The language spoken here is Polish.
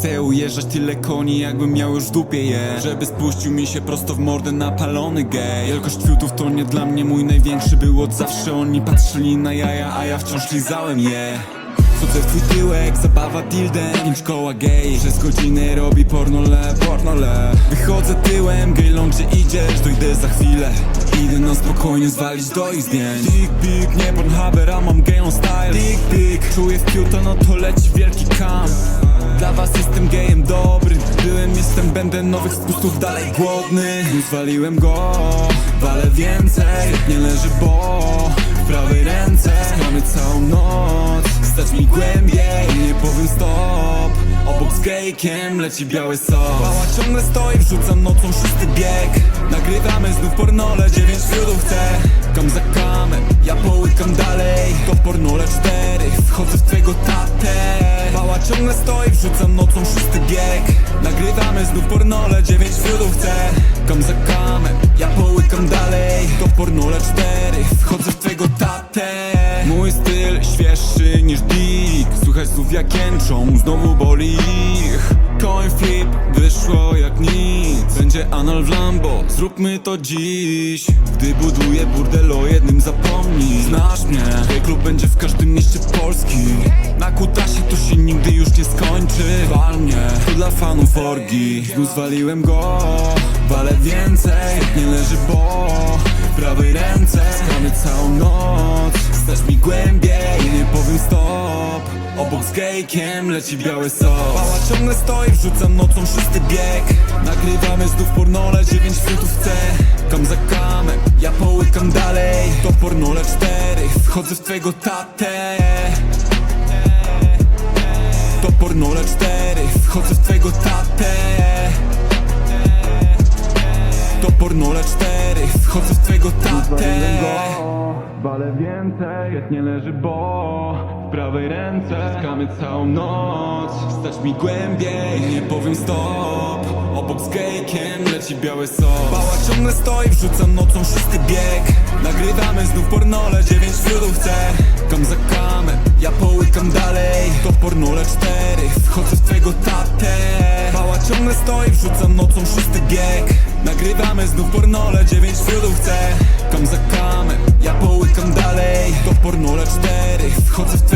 Chcę ujeżdżać tyle koni, jakbym miał już w dupie je. Żeby spuścił mi się prosto w mordę napalony gej. Wielkość fiutów to nie dla mnie mój największy był od zawsze Oni patrzyli na jaja, a ja wciąż lizałem je. Wchodzę w twój tyłek, zabawa dildem Pięć koła gej, przez godzinę robi pornole, pornole. Wychodzę tyłem, gej lączy idziesz, dojdę za chwilę. Idę na spokojnie zwalić do ich zdjęć. Dick pic, nie pornhaber, a mam gay on style. Dick pic, czuję w piuto, no to leci wielki kam Dla was jestem gejem dobry. Byłem, jestem, będę nowych spustów dalej głodny. Zwaliłem go, walę więcej. Nie leży, bo w prawej ręce Skamy całą noc, stać mi głębiej Nie powiem stop. Obok z gejkiem leci biały sos. Mała ciągle stoi, wrzucam nocą szósty bieg. Nagrywamy znów pornole, dziewięć fiutów chcę. Kam za kamem, ja połykam dalej. To pornole cztery, wchodzę w twego tatę ciągle stoi, wrzucam nocą szósty bieg. Nagrywamy znów pornole, dziewięć fiutów chcę. Kam za kamem, ja połykam dalej. To pornole cztery, wchodzę w twego tatę. Mój styl świeższy niż dick Słychać znów jak jęczą, znowu boli ich. Coin flip, wyszło jak nic. Będzie anal w Lambo, zróbmy to dziś. Gdy buduję burdel o jednym zapomnij. Znasz mnie, twój klub będzie w każdym mieście Polski już nie skończy Wal mnie, to dla fanów orgi. Znów zwaliłem go, walę więcej Nie leży w prawej ręce. Skamy całą noc, stać mi głębiej Nie powiem stop. Obok z gejkiem leci biały sos Mała ciągle stoi, wrzucam nocą szósty bieg. Nagrywamy znów pornole, dziewięć fiutów chcę. Kam za kamem, ja połykam dalej. To pornole cztery, wchodzę w twego tatę Pornole cztery, wchodzę w twego tatę. Walę więcej, jak nie leży bo W prawej ręce Zyskamy całą noc. Stać mi głębiej, nie powiem stop. Obok z gejkiem leci biały sos Bała ciągle stoi, wrzucam nocą szósty bieg. Nagrywamy znów pornole, dziewięć chcę. Kam za kamem, ja połykam dalej. To pornole cztery, wchodzę w twego tatę ciągle stoi, wrzucam nocą szósty bieg. Nagrywamy znów pornole, dziewięć fiutów chcę. Kam za kamem, ja połykam dalej. To pornole cztery, wchodzę w